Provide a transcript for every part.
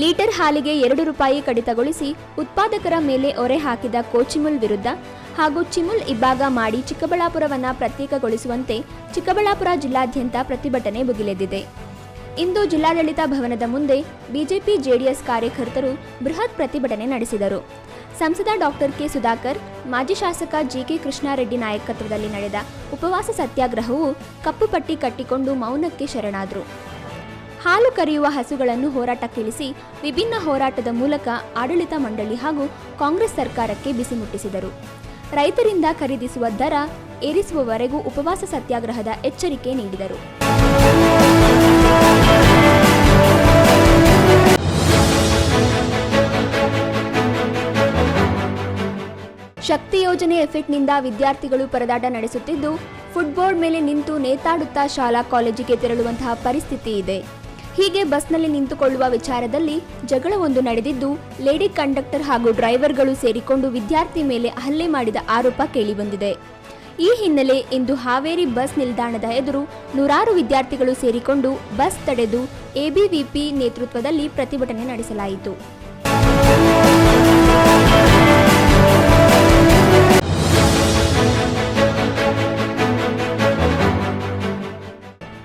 Litre ಹಾಲಿಗೆ ಎರಡು ರೂಪಾಯಿ ಕಡಿತಗೊಳಿಸಿ ಉತ್ಪಾದಕರ ಮೇಲೆ ಹೊರೆ ಹಾಕಿದ ಕೋಚಿಮುಲ್ ವಿರುದ್ಧ ಹಾಗೂ ಚಿಮುಲ್ ಇಬ್ಬಾಗ ಮಾಡಿ ಚಿಕ್ಕಬಳ್ಳಾಪುರವನ್ನು ಪ್ರತ್ಯೇಕಗೊಳಿಸುವಂತೆ ಚಿಕ್ಕಬಳ್ಳಾಪುರ ಜಿಲ್ಲಾದ್ಯಂತ ಪ್ರತಿಭಟನೆ ಭುಗಿಲೆದ್ದಿದೆ ಇಂದು ಜಿಲ್ಲಾಡಳಿತ ಭವನದ ಮುಂದೆ ಬಿಜೆಪಿ ಜೆಡಿಎಸ್ ಕಾರ್ಯಕರ್ತರು ಬೃಹತ್ ಪ್ರತಿಭಟನೆ ನಡೆಸಿದರು. ಸಂಸದ ಡಾಕ್ಟರ್ ಕೆ ಸುಧಾಕರ್, ಮಾಜಿ ಶಾಸಕ ಜಿಕೆ ಕೃಷ್ಣಾರೆಡ್ಡಿ ನಾಯಕತ್ವದಲ್ಲಿ ನಡೆದ ಉಪವಾಸ ಸತ್ಯಾಗ್ರಹವು ಕಪ್ಪು ಪಟ್ಟಿ ಕಟ್ಟಿಕೊಂಡು ಮೌನಕ್ಕೆ ಶರಣಾದರು. ಹಾಲು ಕರೆಯುವ ಹಸುಗಳನ್ನು ಹೋರಾಟಕ್ಕಿಳಿಸಿ ವಿಭಿನ್ನ ಹೋರಾಟದ ಮೂಲಕ ಆಡಳಿತ ಮಂಡಳಿ ಹಾಗೂ ಕಾಂಗ್ರೆಸ್ ಸರ್ಕಾರಕ್ಕೆ ಬಿಸಿ ಮುಟ್ಟಿಸಿದರು. ರೈತರಿಂದ ಖರೀದಿಸುವ ದರ ಏರಿಸುವವರೆಗೂ ಉಪವಾಸ ಸತ್ಯಾಗ್ರಹದ ಎಚ್ಚರಿಕೆ ನೀಡಿದರು. ಶಕ್ತಿ ಯೋಜನೆ ಎಫೆಕ್ಟ್ನಿಂದ ವಿದ್ಯಾರ್ಥಿಗಳು ಪರದಾಟ ನಡೆಸುತ್ತಿದ್ದು ಫುಟ್ಬೋರ್ಡ್ ಮೇಲೆ ನಿಂತು ನೇತಾಡುತ್ತಾ ಶಾಲಾ ಕಾಲೇಜಿಗೆ ತೆರಳುವಂತಹ ಪರಿಸ್ಥಿತಿ ಇದೆ. ಹೀಗೆ ಬಸ್ನಲ್ಲಿ ನಿಂತುಕೊಳ್ಳುವ ವಿಚಾರದಲ್ಲಿ ಜಗಳವೊಂದು ನಡೆದಿದ್ದು, ಲೇಡಿ ಕಂಡಕ್ಟರ್ ಹಾಗೂ ಡ್ರೈವರ್ಗಳು ಸೇರಿಕೊಂಡು ವಿದ್ಯಾರ್ಥಿ ಮೇಲೆ ಹಲ್ಲೆ ಮಾಡಿದ ಆರೋಪ ಕೇಳಿಬಂದಿದೆ. ಈ ಹಿನ್ನೆಲೆ ಇಂದು ಹಾವೇರಿ ಬಸ್ ನಿಲ್ದಾಣದ ಎದುರು ನೂರಾರು ವಿದ್ಯಾರ್ಥಿಗಳು ಸೇರಿಕೊಂಡು ಬಸ್ ತಡೆದು ಎಬಿವಿಪಿ ನೇತೃತ್ವದಲ್ಲಿ ಪ್ರತಿಭಟನೆ ನಡೆಸಲಾಯಿತು.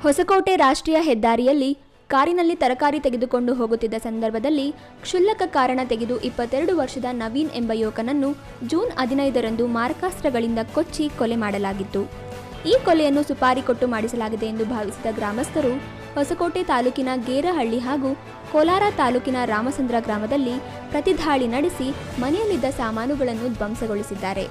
ಹೊಸಕೋಟೆ ರಾಷ್ಟ್ರೀಯ ಹೆದ್ದಾರಿಯಲ್ಲಿ ಕಾರಿನಲ್ಲಿ ತರಕಾರಿ ತೆಗೆದುಕೊಂಡು ಹೋಗುತ್ತಿದ್ದ ಸಂದರ್ಭದಲ್ಲಿ ಕ್ಷುಲ್ಲಕ ಕಾರಣ ತೆಗೆದು ಇಪ್ಪತ್ತೆರಡು ವರ್ಷದ ನವೀನ್ ಎಂಬ ಯುವಕನನ್ನು ಜೂನ್ ಹದಿನೈದರಂದು ಮಾರಕಾಸ್ತ್ರಗಳಿಂದ ಕೊಚ್ಚಿ ಕೊಲೆ ಮಾಡಲಾಗಿತ್ತು. ಈ ಕೊಲೆಯನ್ನು ಸುಪಾರಿ ಕೊಟ್ಟು ಮಾಡಿಸಲಾಗಿದೆ ಎಂದು ಭಾವಿಸಿದ ಗ್ರಾಮಸ್ಥರು, ಹೊಸಕೋಟೆ ತಾಲೂಕಿನ ಗೇರಹಳ್ಳಿ ಹಾಗೂ ಕೋಲಾರ ತಾಲೂಕಿನ ರಾಮಸಂದ್ರ ಗ್ರಾಮದಲ್ಲಿ ಪ್ರತಿದಾಳಿ ನಡೆಸಿ ಮನೆಯಲ್ಲಿದ್ದ ಸಾಮಾನುಗಳನ್ನು ಧ್ವಂಸಗೊಳಿಸಿದ್ದಾರೆ.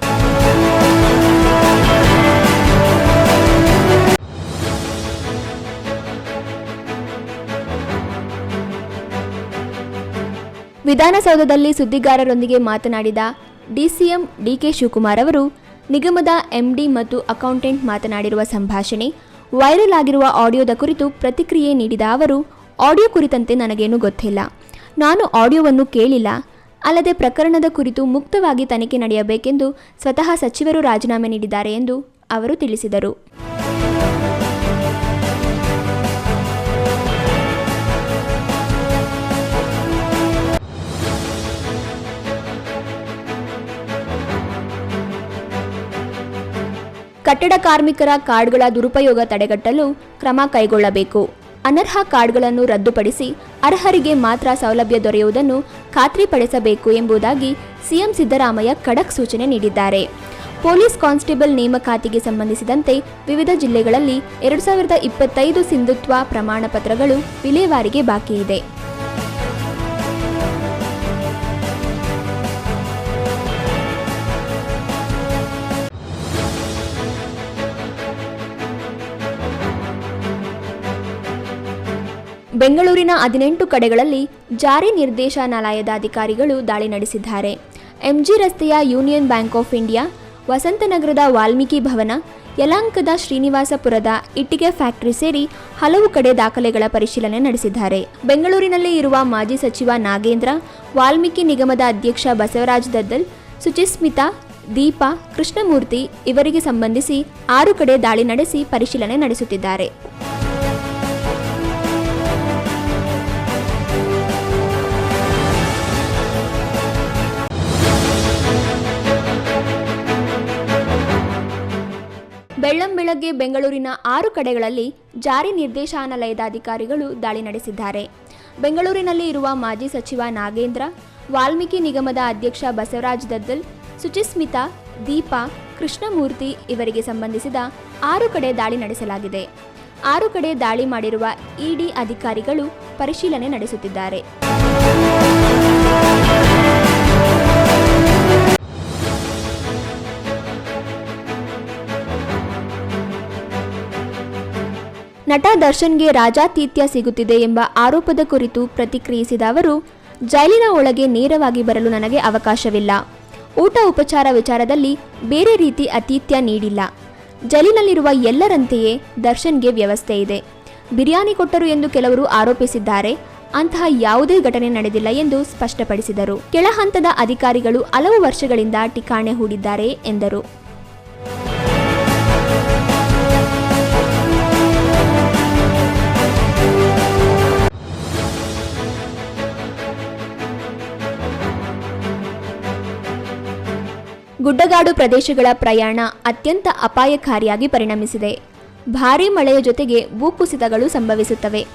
ವಿಧಾನಸೌಧದಲ್ಲಿ ಸುದ್ದಿಗಾರರೊಂದಿಗೆ ಮಾತನಾಡಿದ ಡಿಸಿಎಂ ಡಿಕೆ ಶಿವಕುಮಾರ್ ಅವರು, ನಿಗಮದ ಎಂಡಿ ಮತ್ತು ಅಕೌಂಟೆಂಟ್ ಮಾತನಾಡಿರುವ ಸಂಭಾಷಣೆ, ವೈರಲ್ ಆಗಿರುವ ಆಡಿಯೋದ ಕುರಿತು ಪ್ರತಿಕ್ರಿಯೆ ನೀಡಿದ ಅವರು, ಆಡಿಯೋ ಕುರಿತಂತೆ ನನಗೇನು ಗೊತ್ತಿಲ್ಲ. ನಾನು ಆಡಿಯೋವನ್ನು ಕೇಳಿಲ್ಲ. ಅಲ್ಲದೆ ಪ್ರಕರಣದ ಕುರಿತು ಮುಕ್ತವಾಗಿ ತನಿಖೆ ನಡೆಯಬೇಕೆಂದು ಸ್ವತಃ ಸಚಿವರು ರಾಜೀನಾಮೆ ನೀಡಿದ್ದಾರೆ ಎಂದು ಅವರು ತಿಳಿಸಿದರು. ಕಟ್ಟಡ ಕಾರ್ಮಿಕರ ಕಾರ್ಡ್ಗಳ ದುರುಪಯೋಗ ತಡೆಗಟ್ಟಲು ಕ್ರಮ ಕೈಗೊಳ್ಳಬೇಕು. ಅನರ್ಹ ಕಾರ್ಡ್ಗಳನ್ನು ರದ್ದುಪಡಿಸಿ ಅರ್ಹರಿಗೆ ಮಾತ್ರ ಸೌಲಭ್ಯ ದೊರೆಯುವುದನ್ನು ಖಾತ್ರಿಪಡಿಸಬೇಕು ಎಂಬುದಾಗಿ ಸಿಎಂ ಸಿದ್ದರಾಮಯ್ಯ ಖಡಕ್ ಸೂಚನೆ ನೀಡಿದ್ದಾರೆ. ಪೊಲೀಸ್ ಕಾನ್ಸ್ಟೇಬಲ್ ನೇಮಕಾತಿಗೆ ಸಂಬಂಧಿಸಿದಂತೆ ವಿವಿಧ ಜಿಲ್ಲೆಗಳಲ್ಲಿ ಎರಡು ಸಾವಿರದ ಇಪ್ಪತ್ತೈದು ಸಿಂಧುತ್ವ ಪ್ರಮಾಣ ಪತ್ರಗಳು ವಿಲೇವಾರಿಗೆ ಬಾಕಿ ಬೆಂಗಳೂರಿನ ಹದಿನೆಂಟು ಕಡೆಗಳಲ್ಲಿ ಜಾರಿ ನಿರ್ದೇಶನಾಲಯದ ಅಧಿಕಾರಿಗಳು ದಾಳಿ ನಡೆಸಿದ್ದಾರೆ. ಎಂಜಿ ರಸ್ತೆಯ ಯೂನಿಯನ್ ಬ್ಯಾಂಕ್ ಆಫ್ ಇಂಡಿಯಾ, ವಸಂತನಗರದ ವಾಲ್ಮೀಕಿ ಭವನ ಯಲಾಂಕದ ಶ್ರೀನಿವಾಸಪುರದ ಇಟ್ಟಿಗೆ ಫ್ಯಾಕ್ಟರಿ ಸೇರಿ ಹಲವು ಕಡೆ ದಾಖಲೆಗಳ ಪರಿಶೀಲನೆ ನಡೆಸಿದ್ದಾರೆ. ಬೆಂಗಳೂರಿನಲ್ಲಿ ಇರುವ ಮಾಜಿ ಸಚಿವ ನಾಗೇಂದ್ರ, ವಾಲ್ಮೀಕಿ ನಿಗಮದ ಅಧ್ಯಕ್ಷ ಬಸವರಾಜ್ ದದ್ದಲ್, ಸುಚಿಸ್ಮಿತಾ, ದೀಪಾ, ಕೃಷ್ಣಮೂರ್ತಿ ಇವರಿಗೆ ಸಂಬಂಧಿಸಿ ಆರು ಕಡೆ ದಾಳಿ ನಡೆಸಿ ಪರಿಶೀಲನೆ ನಡೆಸುತ್ತಿದ್ದಾರೆ. ಬೆಳ್ಳಂಬೆಳಗ್ಗೆ ಬೆಂಗಳೂರಿನ ಆರು ಕಡೆಗಳಲ್ಲಿ ಜಾರಿ ನಿರ್ದೇಶನಾಲಯದ ಅಧಿಕಾರಿಗಳು ದಾಳಿ ನಡೆಸಿದ್ದಾರೆ. ಬೆಂಗಳೂರಿನಲ್ಲಿ ಇರುವ ಮಾಜಿ ಸಚಿವ ನಾಗೇಂದ್ರ, ವಾಲ್ಮೀಕಿ ನಿಗಮದ ಅಧ್ಯಕ್ಷ ಬಸವರಾಜ್ ದದ್ದಲ್, ಸುಚಿಸ್ಮಿತಾ, ದೀಪಾ, ಕೃಷ್ಣಮೂರ್ತಿ ಇವರಿಗೆ ಸಂಬಂಧಿಸಿದ ಆರು ಕಡೆ ದಾಳಿ ನಡೆಸಲಾಗಿದೆ. ಆರು ಕಡೆ ದಾಳಿ ಮಾಡಿರುವ ಇಡಿ ಅಧಿಕಾರಿಗಳು ಪರಿಶೀಲನೆ ನಡೆಸುತ್ತಿದ್ದಾರೆ. ನಟ ದರ್ಶನ್ಗೆ ರಾಜಾತೀತ್ಯ ಸಿಗುತ್ತಿದೆ ಎಂಬ ಆರೋಪದ ಕುರಿತು ಪ್ರತಿಕ್ರಿಯಿಸಿದ ಅವರು, ಜೈಲಿನ ಒಳಗೆ ನೇರವಾಗಿ ಬರಲು ನನಗೆ ಅವಕಾಶವಿಲ್ಲ. ಊಟ ಉಪಚಾರ ವಿಚಾರದಲ್ಲಿ ಬೇರೆ ರೀತಿ ಅತಿಥ್ಯ ನೀಡಿಲ್ಲ. ಜೈಲಿನಲ್ಲಿರುವ ಎಲ್ಲರಂತೆಯೇ ದರ್ಶನ್ಗೆ ವ್ಯವಸ್ಥೆ ಇದೆ. ಬಿರಿಯಾನಿ ಕೊಟ್ಟರು ಎಂದು ಕೆಲವರು ಆರೋಪಿಸಿದ್ದಾರೆ. ಅಂತಹ ಯಾವುದೇ ಘಟನೆ ನಡೆದಿಲ್ಲ ಎಂದು ಸ್ಪಷ್ಟಪಡಿಸಿದರು. ಕೆಳಹಂತದ ಅಧಿಕಾರಿಗಳು ಹಲವು ವರ್ಷಗಳಿಂದ ಠಿಕಾಣೆ ಹೂಡಿದ್ದಾರೆ ಎಂದರು. ಗುಡ್ಡಗಾಡು ಪ್ರದೇಶಗಳ ಪ್ರಯಾಣ ಅತ್ಯಂತ ಅಪಾಯಕಾರಿಯಾಗಿ ಪರಿಣಮಿಸಿದೆ. ಭಾರೀ ಮಳೆಯ ಜೊತೆಗೆ ಭೂಕುಸಿತಗಳು ಸಂಭವಿಸುತ್ತವೆ.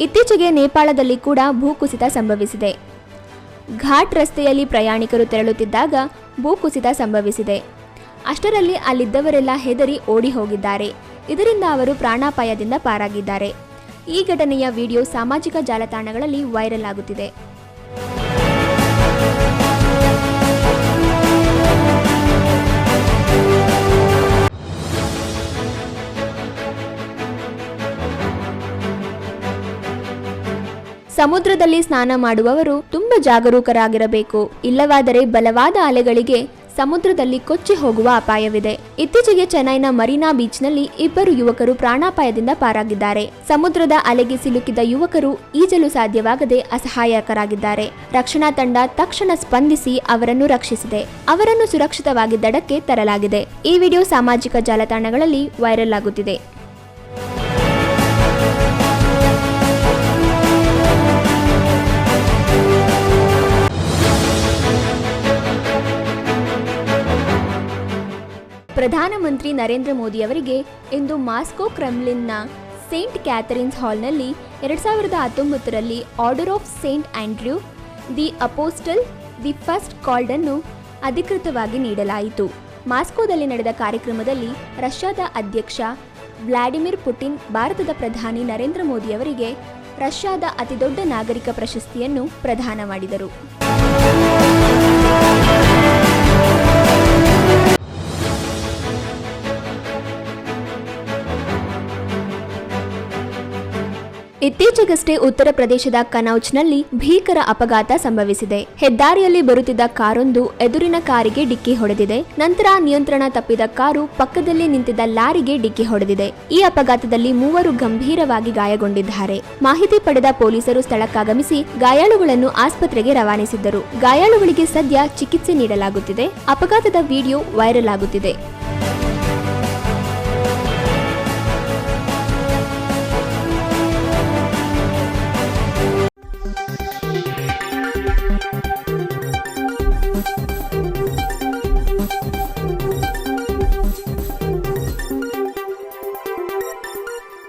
ಇತ್ತೀಚೆಗೆ ನೇಪಾಳದಲ್ಲಿ ಕೂಡ ಭೂಕುಸಿತ ಸಂಭವಿಸಿದೆ. ಘಾಟ್ ರಸ್ತೆಯಲ್ಲಿ ಪ್ರಯಾಣಿಕರು ತೆರಳುತ್ತಿದ್ದಾಗ ಭೂಕುಸಿತ ಸಂಭವಿಸಿದೆ. ಅಷ್ಟರಲ್ಲಿ ಅಲ್ಲಿದ್ದವರೆಲ್ಲ ಹೆದರಿ ಓಡಿ ಹೋಗಿದ್ದಾರೆ. ಇದರಿಂದ ಅವರು ಪ್ರಾಣಾಪಾಯದಿಂದ ಪಾರಾಗಿದ್ದಾರೆ. ಈ ಘಟನೆಯ ವಿಡಿಯೋ ಸಾಮಾಜಿಕ ಜಾಲತಾಣಗಳಲ್ಲಿ ವೈರಲ್ ಆಗುತ್ತಿದೆ. ಸಮುದ್ರದಲ್ಲಿ ಸ್ನಾನ ಮಾಡುವವರು ತುಂಬಾ ಜಾಗರೂಕರಾಗಿರಬೇಕು. ಇಲ್ಲವಾದರೆ ಬಲವಾದ ಅಲೆಗಳಿಗೆ ಸಮುದ್ರದಲ್ಲಿ ಕೊಚ್ಚಿ ಹೋಗುವ ಅಪಾಯವಿದೆ. ಇತ್ತೀಚೆಗೆ ಚೆನ್ನೈನ ಮರೀನಾ ಬೀಚ್ನಲ್ಲಿ ಇಬ್ಬರು ಯುವಕರು ಪ್ರಾಣಾಪಾಯದಿಂದ ಪಾರಾಗಿದ್ದಾರೆ. ಸಮುದ್ರದ ಅಲೆಗೆ ಸಿಲುಕಿದ ಯುವಕರು ಈಜಲು ಸಾಧ್ಯವಾಗದೆ ಅಸಹಾಯಕರಾಗಿದ್ದಾರೆ. ರಕ್ಷಣಾ ತಂಡ ತಕ್ಷಣ ಸ್ಪಂದಿಸಿ ಅವರನ್ನು ರಕ್ಷಿಸಿದೆ. ಅವರನ್ನು ಸುರಕ್ಷಿತವಾಗಿ ದಡಕ್ಕೆ ತರಲಾಗಿದೆ. ಈ ವಿಡಿಯೋ ಸಾಮಾಜಿಕ ಜಾಲತಾಣಗಳಲ್ಲಿ ವೈರಲ್ ಆಗುತ್ತಿದೆ. ಪ್ರಧಾನಮಂತ್ರಿ ನರೇಂದ್ರ ಮೋದಿ ಅವರಿಗೆ ಇಂದು ಮಾಸ್ಕೋ ಕ್ರೆಮ್ಲಿನ್ನ ಸೇಂಟ್ ಕ್ಯಾಥರಿನ್ಸ್ ಹಾಲ್ನಲ್ಲಿ ಎರಡು ಸಾವಿರದ ಹತ್ತೊಂಬತ್ತರಲ್ಲಿ Order of Saint Andrew, the Apostle, the First ಕಾಲ್ಡನ್ನು ಅಧಿಕೃತವಾಗಿ ನೀಡಲಾಯಿತು. ಮಾಸ್ಕೋದಲ್ಲಿ ನಡೆದ ಕಾರ್ಯಕ್ರಮದಲ್ಲಿ ರಷ್ಯಾದ ಅಧ್ಯಕ್ಷ ವ್ಲಾಡಿಮಿರ್ ಪುಟಿನ್, ಭಾರತದ ಪ್ರಧಾನಿ ನರೇಂದ್ರ ಮೋದಿ ಅವರಿಗೆ ರಷ್ಯಾದ ಅತಿದೊಡ್ಡ ನಾಗರಿಕ ಪ್ರಶಸ್ತಿಯನ್ನು ಪ್ರದಾನ ಮಾಡಿದರು. ಇತ್ತೀಚೆಗಷ್ಟೇ ಉತ್ತರ ಪ್ರದೇಶದ ಕನೌಚ್ನಲ್ಲಿ ಭೀಕರ ಅಪಘಾತ ಸಂಭವಿಸಿದೆ. ಹೆದ್ದಾರಿಯಲ್ಲಿ ಬರುತ್ತಿದ್ದ ಕಾರೊಂದು ಎದುರಿನ ಕಾರಿಗೆ ಡಿಕ್ಕಿ ಹೊಡೆದಿದೆ. ನಂತರ ನಿಯಂತ್ರಣ ತಪ್ಪಿದ ಕಾರು ಪಕ್ಕದಲ್ಲಿ ನಿಂತಿದ್ದ ಲಾರಿಗೆ ಡಿಕ್ಕಿ ಹೊಡೆದಿದೆ. ಈ ಅಪಘಾತದಲ್ಲಿ ಮೂವರು ಗಂಭೀರವಾಗಿ ಗಾಯಗೊಂಡಿದ್ದಾರೆ. ಮಾಹಿತಿ ಪಡೆದ ಪೊಲೀಸರು ಸ್ಥಳಕ್ಕಾಗಮಿಸಿ ಗಾಯಾಳುಗಳನ್ನು ಆಸ್ಪತ್ರೆಗೆ ರವಾನಿಸಿದ್ದರು. ಗಾಯಾಳುಗಳಿಗೆ ಸದ್ಯ ಚಿಕಿತ್ಸೆ ನೀಡಲಾಗುತ್ತಿದೆ. ಅಪಘಾತದ ವಿಡಿಯೋ ವೈರಲ್ ಆಗುತ್ತಿದೆ.